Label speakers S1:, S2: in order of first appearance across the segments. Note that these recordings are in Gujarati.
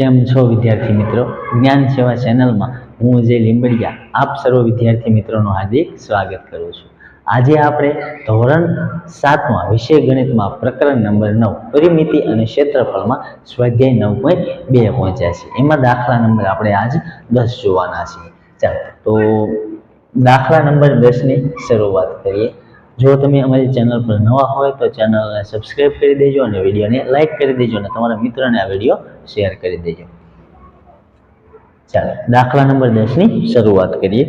S1: કેમ છો વિદ્યાર્થી મિત્રો? જ્ઞાન સેવા ચેનલમાં હું અજય લીંબડિયા આપ સર્વ વિદ્યાર્થી મિત્રોનું હાર્દિક સ્વાગત કરું છું. આજે આપણે ધોરણ સાતમાં વિષય ગણિતમાં પ્રકરણ નંબર નવ, પરિમિતિ અને ક્ષેત્રફળમાં સ્વાધ્યાય નવ પોઈન્ટ બે પહોંચ્યા છે. એમાં દાખલા નંબર આપણે આજ દસ જોવાના છીએ ચાલો, તો દાખલા નંબર દસની શરૂઆત કરીએ. જો તમે અમારી ચેનલ પર નવા હોય તો ચેનલને સબસ્ક્રાઇબ કરી દેજો અને વિડીયોને લાઈક કરી દેજો અને તમારા મિત્રને આ વીડિયો શેર કરી દેજો. ચાલો, દાખલા નંબર દસની શરૂઆત કરીએ.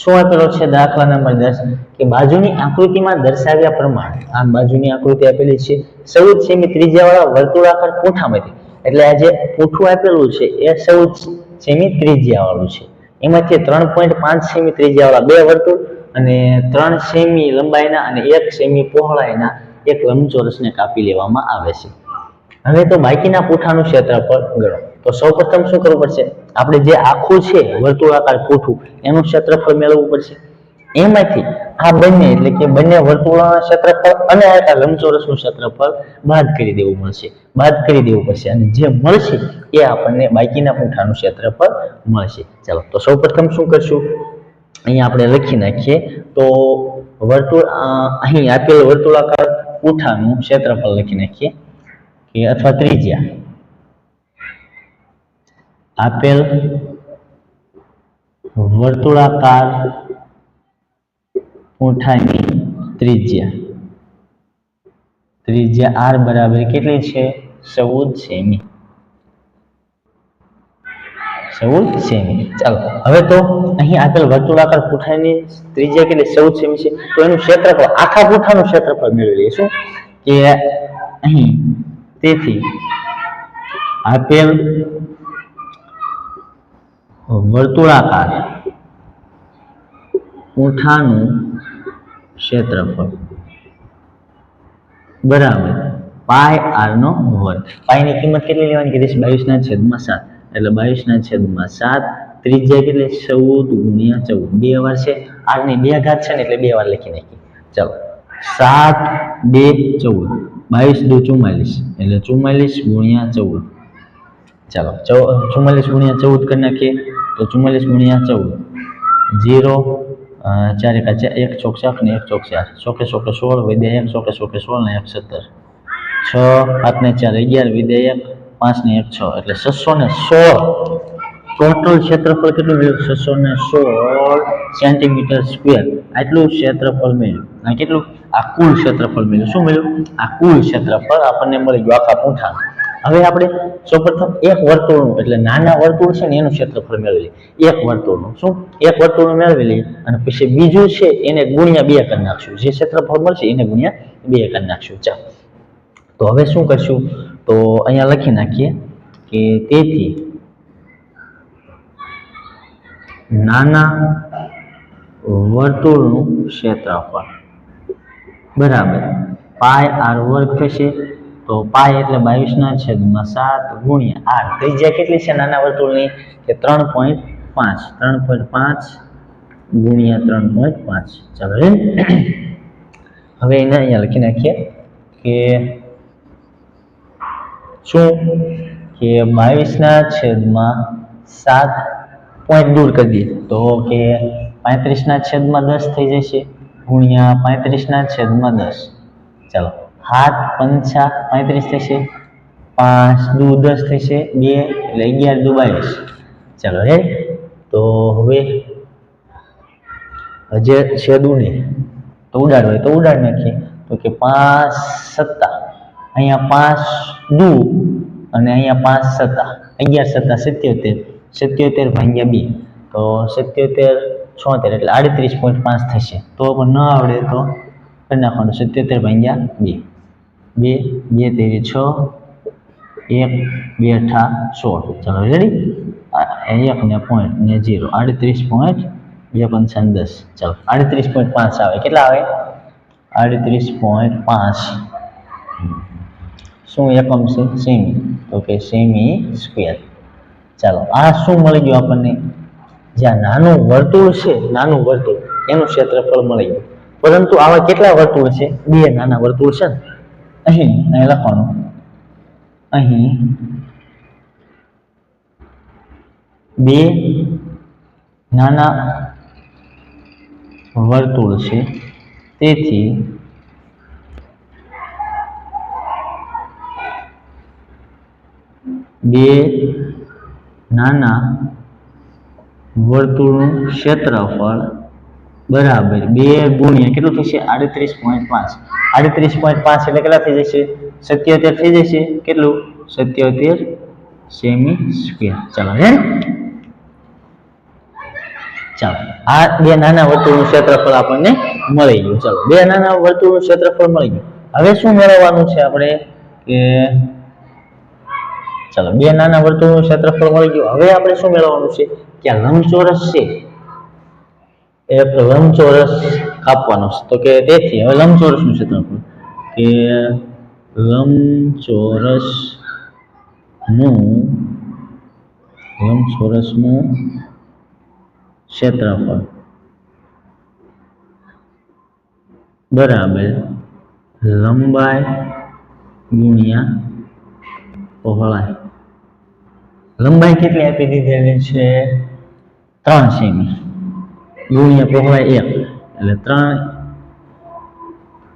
S1: શું આપેલો છે દાખલા નંબર દસ? કે બાજુની આકૃતિમાં દર્શાવ્યા પ્રમાણે આ બાજુની આકૃતિ આપેલી છે ચૌદ સેમી ત્રિજ્યાવાળા વર્તુળાકાર પૂંઠામાંથી એટલે આ જે પૂંઠું આપેલું છે, એ ચૌદ સેમી ત્રિજ્યાવાળું છે. એમાંથી ત્રણ પોઈન્ટ પાંચ સેમી ત્રિજ્યાવાળા બે વર્તુળ અને ત્રણ સેમી લંબાઈના અને એક સેમી પહોળાઈના એક લંબચોરસને કાપી લેવામાં આવે છે. હવે તો બાકીના પૂઠાનું ક્ષેત્રફળ ગણો. તો સૌપ્રથમ શું કરવું પડશે? આપણે જે આખું છે, વર્તુળાકાર પૂઠું, એનું ક્ષેત્રફળ મેળવવું પડશે. એમાંથી આ બંને, એટલે કે બંને વર્તુળના ક્ષેત્રફળ અને આ લંબચોરસનું ક્ષેત્રફળ બાદ કરી દેવું મળશે. બાદ કરી દેવું પડશે. અને જે મળશે એ આપણને બાકીના પૂંઠાનું ક્ષેત્રફળ મળશે. ચાલો, તો સૌપ્રથમ શું કરશું? અહીંયા આપણે લખી નાખીએ. તો વર્તુળ અહીં આપેલ વર્તુળાકાર પૂઠાનું ક્ષેત્રફળ લખી નાખીએ. કે અથવા ત્રિજ્યા. આપેલ વર્તુળાકાર પૂંઠાની ત્રિજ્યા. ત્રિજ્યા આર બરાબર કેટલી છે? ચૌદ સેમી. ચૌદ સેમી ચાલો, હવે તો અહીં આપેલ વર્તુળાકાર પૂંઠાની ત્રિજ્યા કેટલી ચૌદ સેમી છે, તો એનું ક્ષેત્રફળ, આખા પૂંઠાનું ક્ષેત્રફળ મેળવી લઈશું. કે અહીં, તેથી આપેલ વર્તુળાકાર પૂંઠાનું ક્ષેત્રફળ બરાબર પાય આર નો વર્ગ. પાયની કિંમત કેટલી લેવાની કીધી છે? બાવીસના છેદમાં સાત. એટલે બાવીસના છેદમાં સાત ત્રીજા કેટલી ચૌદ ગુણ્યા ચૌદ. બે વાર છે. આઠની બે ઘાત છે ને એટલે બે વાર લખી નાખી ચાલો. સાત, બે, ચૌદ. બાવીસ દુ ચુમ્માલીસ. એટલે ચુમ્માલીસ ગુણ્યા ચૌદ. ચાલો. ચૌ, ચુમ્માલીસ ગુણ્યા ચૌદ કરી નાખીએ. તો ચુમ્માલીસ ગુણ્યા ચૌદ. જીરો ચાર એકા ચાર, એક ચોક ચાર ને એક ચોક ચાર. ચોકે ચોકે સોળ વિદ્યા એક, ચોકે ચોકે સોળ ને એક સત્તર. છ, સાત ને ચાર, અગિયાર વિદ્યા એક. પાંચ ને એક છ, એટલે છસો ને સોળ. ટોટલ ક્ષેત્રફળ કેટલું રહ્યું? છસો ને સોળ સેન્ટીમીટર સ્ક્વેર આટલું ક્ષેત્રફળ મળ્યું. આ કેટલું? આ કુલ ક્ષેત્રફળ મળ્યું. શું મળ્યું? આ કુલ ક્ષેત્રફળ આપણને મળી ગયું આખા પૂંઠા હવે આપણે સૌપ્રથમ એક વર્તુળનું, એટલે નાના વર્તુળ છે ને એનું ક્ષેત્રફળ મેળવી લઈએ એક વર્તુળનું. શું? એક વર્તુળનું મેળવી લઈએ અને પછી બીજું છે એને ગુણ્યા બે કરી નાખશું. જે ક્ષેત્રફળ મળશે એને ગુણ્યા બે કરી નાખશું. ચાલો. તો હવે શું કરશું? તો અહીંયા લખી નાખીએ કે તેથી નાના વર્તુળનું ક્ષેત્રફળ. બરાબર. પાય આર વર્ગ થશે. તો પાય એટલે બાવીસના છેદમાં સાત ગુણ્યા આર. ત્રિજ્યા કેટલી છે નાના વર્તુળની? કે ત્રણ પોઈન્ટ પાંચ. ત્રણ પોઈન્ટ પાંચ ગુણ્યા ત્રણ પોઈન્ટ પાંચ. ચાલો હવે એને અહીંયા લખી નાખીએ કે શું? કે બાવીસના છેદમાં સાત પોઈન્ટ દૂર કરી દઈએ. તો કે પાંત્રીસના છેદમાં દસ થઈ જશે. ગુણ્યા પાંત્રીસના છેદમાં દસ. ચાલો. સાત પંચા પાંત્રીસ થશે. પાંચ દુ દસ થશે. બે એટલે અગિયાર દુ બાવીસ. ચાલો હે તો હવે હજે છેદ ઉડે તો ઉડાડ. હોય તો ઉડાડ નાખીએ. તો કે પાંચ સત્તા. અહીંયા પાંચ દુ અને અહીંયા પાંચ સત્તા, અગિયાર સત્તા, સિત્યોતેર સિત્યોતેર ભાગ્યા બે. તો સિત્યોતેર છોતેર એટલે આડત્રીસ પોઈન્ટ પાંચ થશે. તો પણ ન આવડે તો કરી નાખવાનું. સિત્યોતેર ભાગ્યા બે. બે બે, તેરી, છ, એક, બે, અઠા, સોળ. ચાલો રેડી એક ને પોઈન્ટ ને જીરો આડત્રીસ પોઈન્ટ બે પંચાવન દસ. ચાલો, આડત્રીસ પોઈન્ટ પાંચ આવે. કેટલા આવે? આડત્રીસ પોઈન્ટ પાંચ. શું એકમ છે? સેમી તો કે સેમી સ્ક્વેર ચાલો, આ શું મળી ગયું આપણને? જ્યાં નાનું વર્તુળ છે, નાનું વર્તુળ, એનું ક્ષેત્રફળ મળી ગયું. પરંતુ આવા કેટલા વર્તુળ છે? બે નાના વર્તુળ છે ને? અહીં અહીં લખવાનું. અહીં બે નાના વર્તુળ છે. તેથી બે નાના વર્તુળનું ક્ષેત્રફળ બરાબર બે ગુણ્યા કેટલું થશે આડત્રીસ પોઈન્ટ પાંચ. આડત્રીસ પોઈન્ટ પાંચ એટલે કેટલા થઈ જશે? સત્યોતેર થઈ જશે. કેટલું? સત્યોતેર સેમી સ્ક્વેર ચાલો હે ચાલો. આ બે નાના વર્તુળનું ક્ષેત્રફળ આપણને મળી ગયું. ચાલો, બે નાના વર્તુળનું ક્ષેત્રફળ મળી ગયું. હવે શું મેળવવાનું છે આપણે? કે ચાલો, બે નાના વર્તુળનું ક્ષેત્રફળ મળી ગયું. હવે આપણે શું મેળવવાનું છે? કે આ લંબચોરસ છે. એ લંબચોરસ કાપવાનો છે. તો કે તેથી, હવે લંબચોરસનું ક્ષેત્રફળ. કે લંબચોરસનું લંબચોરસનું ક્ષેત્રફળ. બરાબર. લંબાઈ ગુણ્યા પહોળાઈ. લંબાઈ કેટલી આપી દીધેલી છે? ત્રણ સેમી. ગુણ્યા પહોળાઈ એક, એટલે ત્રણ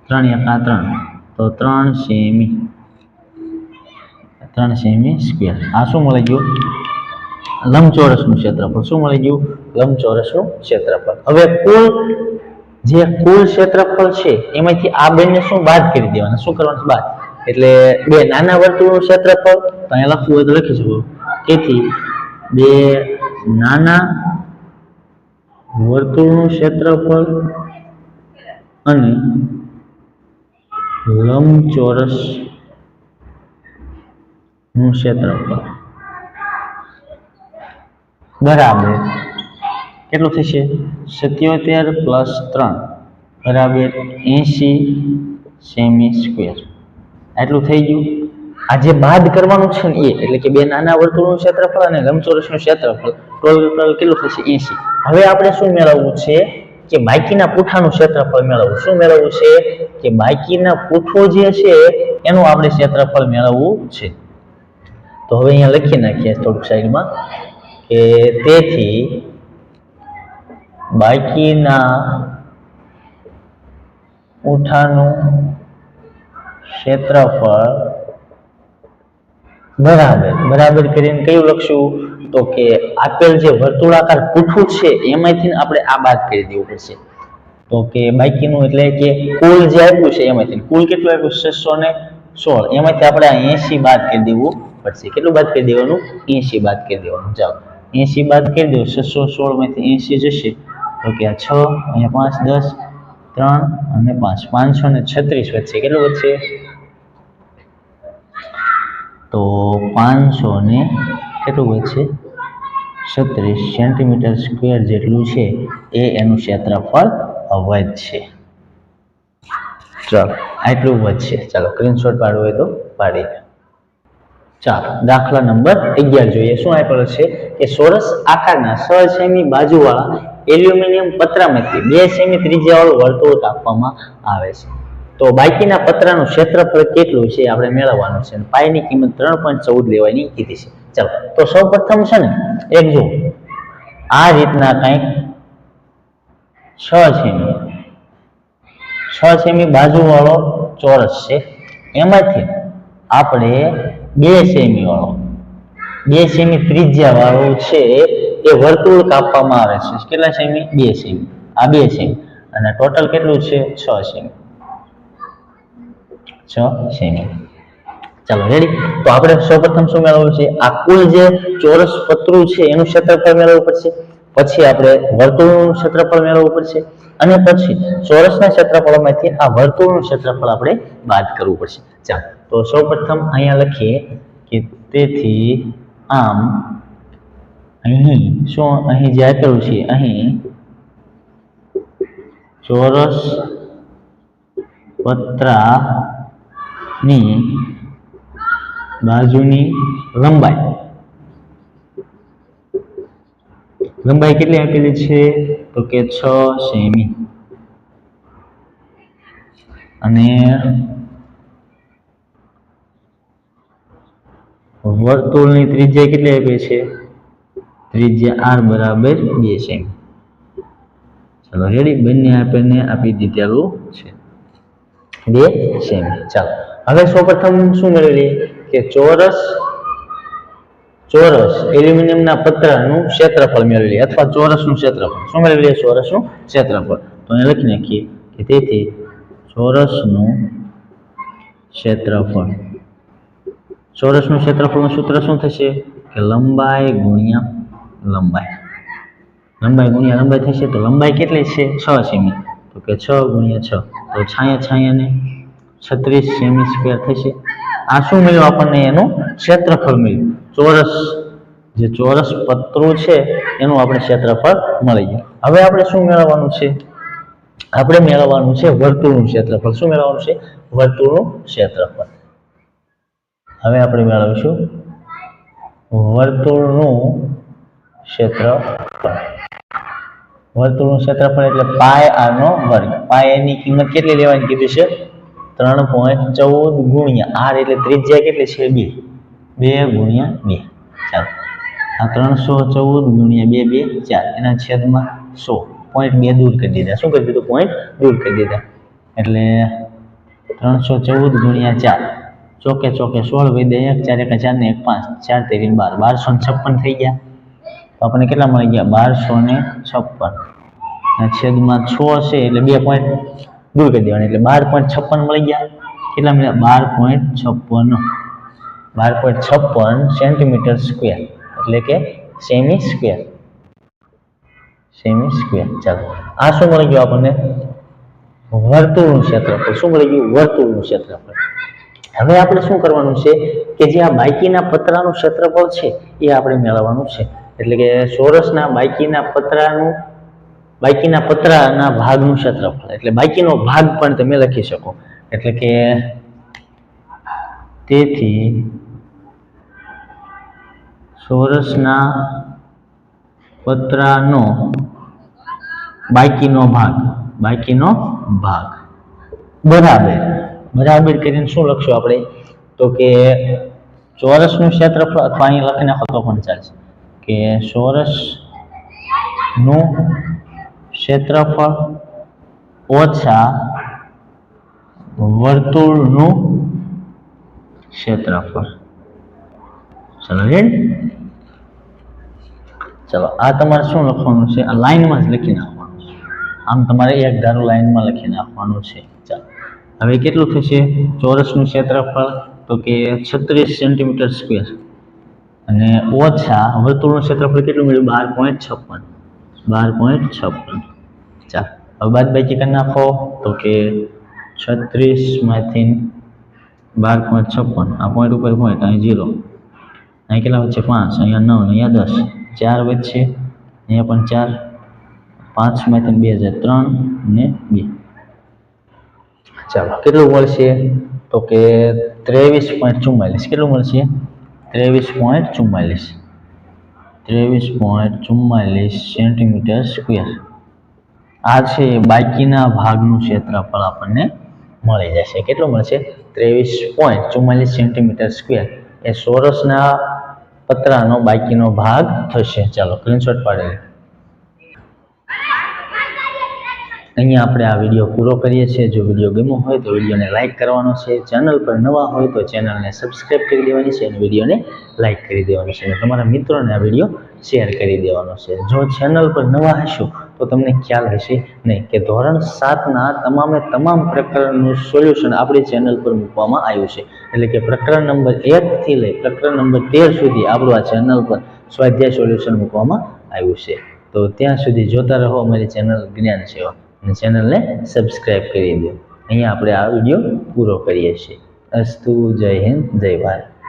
S1: ત્રણ એકા ત્રણ. તો ત્રણ સેમી ત્રણ સેમી સ્ક્વેર આ શું મળી ગયું? લંબચોરસનું ક્ષેત્રફળ. શું મળી ગયું? લંબચોરસનું ક્ષેત્રફળ. હવે કુલ, જે કુલ ક્ષેત્રફળ છે, એમાંથી આ બંને શું બાદ કરી દેવાના? શું કરવાનું? બાદ. એટલે બે નાના વર્તુળનું ક્ષેત્રફળ, તો અહીંયા લખવું હોય તો લખી શકો. તેથી બે નાના વર્તુળનું ક્ષેત્રફળ અને લંબચોરસનું ક્ષેત્રફળ. બરાબર. કેટલું થશે? સત્યોતેર પ્લસ ત્રણ બરાબર એંશી સેમી સ્ક્વેર. આટલું થઈ ગયું? આ જે બાદ કરવાનું છે ને એ, એટલે કે બે નાના વર્તુળનું ક્ષેત્રફળ અને લંબચોરસનું ક્ષેત્રફળ ટોટલ કેટલું થશે? એસી હવે આપણે શું મેળવવું છે? કે બાકીના પૂઠાનું ક્ષેત્રફળ મેળવવું. શું મેળવવું છે? કે બાકીના પૂઠો જે છે, એનું આપણે ક્ષેત્રફળ મેળવવું છે. તો હવે અહીંયા લખી નાખીએ થોડુંક સાઈડમાં કે તેથી બાકીના પૂઠાનું ક્ષેત્રફળ બરાબર બરાબર કરીને કયું લખશું? તો કે આપેલ જે વર્તુળાકાર પૂઠું છે, એમાંથી આપણે આ બાદ કરી દેવું પડશે. તો કે બાકીનું એટલે કે કુલ જે આપ્યું છે, એમાંથી કુલ કેટલું આપ્યું? છસો ને સોળ. એમાંથી આપણે આ એસી બાદ કરી દેવું પડશે. કેટલું બાદ કરી દેવાનું? એસી બાદ કરી દેવાનું. ચાલો એસી બાદ કરી દો, છસો સોળમાંથી એસી જશે. તો કે આ છ, અહીંયા પાંચ, દસ, ત્રણ અને પાંચ. પાંચસો ને છત્રીસ વધશે કેટલું વધશે? તો પાંચસો ને કેટલું વધશે છત્રીસ સેન્ટીમીટર સ્ક્વેર જેટલું છે. એ એનું ક્ષેત્રફળ વધશે ચાલો, આટલું વધશે. ચાલો સ્ક્રીનશોટ પાડવું હોય તો પાડી. ચાલો, દાખલા નંબર અગિયાર જોઈએ. શું આપેલો છે? કે સોરસ આકારના છ સેમી બાજુવાળા એલ્યુમિનિયમ પતરામાંથી બે સેમી ત્રિજ્યાવાળું વર્તુળ કાપવામાં આવે છે. તો બાકીના પતરાનું ક્ષેત્રફળ કેટલું છે આપણે મેળવવાનું છે? પાયની કિંમત ત્રણ પોઈન્ટ ચૌદ લેવાની કીધી છે. ચાલો, તો સૌ પ્રથમ છે ને, એક જો આ રીતના કંઈક છ સેમી છ સેમી બાજુવાળો ચોરસ છે. એમાંથી આપણે બે સેમી વાળો બે સેમી ત્રિજ્યા વાળો છે એ વર્તુળ કાપવામાં આવે છે. કેટલા સેમી? બે સેમી. આ બે સેમી. અને ટોટલ કેટલું છે? છ સેમી. છ સેમી ચાલો રેડી તો આપણે સૌપ્રથમ શું મેળવવું છે? આ કુલ જે ચોરસ પતરું છે, એનું ક્ષેત્રફળ મેળવવું પડશે. પછી આપણે વર્તુળનું ક્ષેત્રફળ મેળવવું પડશે. અને પછી ચોરસના ક્ષેત્રફળમાંથી આ વર્તુળનું ક્ષેત્રફળ આપણે બાદ કરવું પડશે. ચાલો, તો સૌપ્રથમ અહીંયા લખીએ કે તેથી આમ અહીં શું અહીં જે આપેલું છે, અહીં ચોરસ પતરાની બાજુની લંબાઈ. લંબાઈ કેટલી આપેલી છે? તો કે છ સેમી. અને વર્તુળની ત્રિજ્યા કેટલી આપી છે? ત્રિજ્યા આર બરાબર બે સેમી. ચલો રેડી બંને આપણને આપી દીધેલું છે. બે સેમી. ચાલો. હવે સૌપ્રથમ શું મેળવીએ? કે ચોરસ ચોરસ એલ્યુમિનિયમના પત્રનું ક્ષેત્રફળ મેળવી લઈએ અથવા ચોરસનું ક્ષેત્રફળ. શું મેળવી લઈએ ચોરસનું? ક્ષેત્રફળ. તો અહીં લખી નાખીએ કે તેથી ચોરસનું ક્ષેત્રફળ. ચોરસનું ક્ષેત્રફળનું સૂત્ર શું થશે? કે લંબાઈ ગુણ્યા લંબાઈ. લંબાઈ ગુણ્યા લંબાઈ થશે તો લંબાઈ કેટલી છે? છ સેમી તો કે છ ગુણ્યા છ. તો છાયા છાયાને છત્રીસ સેમી સ્ક્વેર થશે. આ શું મળ્યું આપણને? એનું ક્ષેત્રફળ મળ્યું. ચોરસ, જે ચોરસ પત્રું છે, એનું આપણે ક્ષેત્રફળ મળી ગયું. હવે આપણે શું મેળવવાનું છે? આપણે મેળવવાનું છે વર્તુળનું ક્ષેત્રફળ. શું મેળવવાનું છે? વર્તુળનું ક્ષેત્રફળ. હવે આપણે મેળવીશું વર્તુળનું ક્ષેત્રફળ. વર્તુળનું ક્ષેત્રફળ એટલે પાય આરનો વર્ગ. પાય એની કિંમત કેટલી લેવાની કીધી છે? ત્રણ પોઈન્ટ ચૌદ ગુણ્યા આર એટલે ત્રિજ્યા કેટલી છે? બે. બે ગુણ્યા બે. ચાલો. આ ત્રણસો ચૌદ ગુણ્યા બે બે, ચાર. એના છેદમાં સો. પોઈન્ટ બે દૂર કરી દીધા. શું કરી દીધું? પોઈન્ટ દૂર કરી દીધા. એટલે ત્રણસો ચૌદ ગુણ્યા ચાર. ચોકે ચોકે સોળ વૈદે એક, ચાર એક ચાર ને એક પાંચ. ચાર તેરી બાર. બારસો ને છપ્પન થઈ ગયા. તો આપણને કેટલા મળી ગયા? બારસો ને છપ્પન. છેદમાં છ છે એટલે બે પોઈન્ટ દૂર કરી દેવાની. એટલે બાર પોઈન્ટ છપ્પન મળી ગયા. કેટલા મળ્યા? બાર પોઈન્ટ છપ્પન. બાર પોઈન્ટ છપ્પન સેન્ટીમીટર સ્ક્વેર એટલે કે સેમી સ્ક્વેર સેમી સ્ક્વેર ચાલો. આ શું મળી ગયું આપણને? વર્તુળનું ક્ષેત્રફળ. શું મળી ગયું? વર્તુળનું ક્ષેત્રફળ. હવે આપણે શું કરવાનું છે કે જે આ બાકીના પતરાનું ક્ષેત્રફળ છે, એ આપણે મેળવવાનું છે. એટલે કે ચોરસના બાકીના પતરાનું બાકીના પતરાના ભાગનું ક્ષેત્રફળ. એટલે બાકીનો ભાગ પણ તમે લખી શકો. એટલે કે તેથી ચોરસના પતરાનો બાકીનો ભાગ. બાકીનો ભાગ. બરાબર. બરાબર કરીને શું લખશું આપણે? તો કે ચોરસનું ક્ષેત્રફળ અથવા અહીં લખી નાખો પણ ચાલશે. કે ચોરસનું ક્ષેત્રફળ ઓછા વર્તુળનું ક્ષેત્રફળ. ચલો રેડી ચલો, આ તમારે શું લખવાનું છે? આ લાઈનમાં જ લખી નાખવાનું છે. આમ તમારે એક ધારું લાઈનમાં લખી નાખવાનું છે. ચાલો, હવે કેટલું થશે? ચોરસનું ક્ષેત્રફળ, તો કે છત્રીસ સેન્ટીમીટર સ્ક્વેર અને ઓછા વર્તુળનું ક્ષેત્રફળ કેટલું મળ્યું? બાર પોઈન્ટ છપ્પન. બાર પોઈન્ટ છપ્પન. હવે બાદ બાકી કરી નાખો તો કે છત્રીસમાંથી બાર પોઈન્ટ છપ્પન. આ પોઈન્ટ ઉપર પોઈન્ટ અહીં જીરો અહીં કેટલા વચ્ચે? પાંચ. અહીંયા નવ, અહીંયા દસ. ચાર વચ્ચે? અહીંયા પણ ચાર. પાંચમાંથી બે હજાર ત્રણ ને બે. ચાલો, કેટલું મળશે? તો કે ત્રેવીસ પોઈન્ટ ચુમ્માલીસ કેટલું મળશે? ત્રેવીસ પોઈન્ટ ચુમ્માલીસ ત્રેવીસ પોઈન્ટ ચુમ્માલીસ સેન્ટીમીટર સ્ક્વેર. આ છે બાકીના ભાગનું ક્ષેત્રફળ આપણને મળી જશે. કેટલું મળશે? ત્રેવીસ પોઈન્ટ ચુમ્માલીસ સેન્ટીમીટર સ્ક્વેર એ સોરસના પતરાનો બાકીનો ભાગ થશે ચાલો સ્ક્રીનશોટ પાડેલી અહીંયા આપણે આ વીડિયો પૂરો કરીએ છીએ. જો વીડિયો ગમ્યો હોય તો વિડીયોને લાઇક કરવાનો છે. ચેનલ પર નવા હોય તો ચેનલને સબસ્ક્રાઇબ કરી દેવાની છે અને વિડીયોને લાઇક કરી દેવાની છે. અને તમારા મિત્રોને આ વીડિયો શેર કરી દેવાનો છે. જો ચેનલ પર નવા હશો, તો તમને ખ્યાલ હશે નહીં કે ધોરણ સાતના તમામે તમામ પ્રકરણનું સોલ્યુશન આપણી ચેનલ પર મૂકવામાં આવ્યું છે. એટલે કે પ્રકરણ નંબર એકથી લઈ પ્રકરણ નંબર તેર સુધી આપણું આ ચેનલ પર સ્વાધ્યાય સોલ્યુશન મૂકવામાં આવ્યું છે. તો ત્યાં સુધી જોતા રહો, અમારી ચેનલ જ્ઞાન સેવા અને ચેનલને સબસ્ક્રાઈબ કરી દો. અહીંયા આપણે આ વીડિયો પૂરો કરીએ છીએ. અસ્તુ, જય હિન્દ, જય ભારત.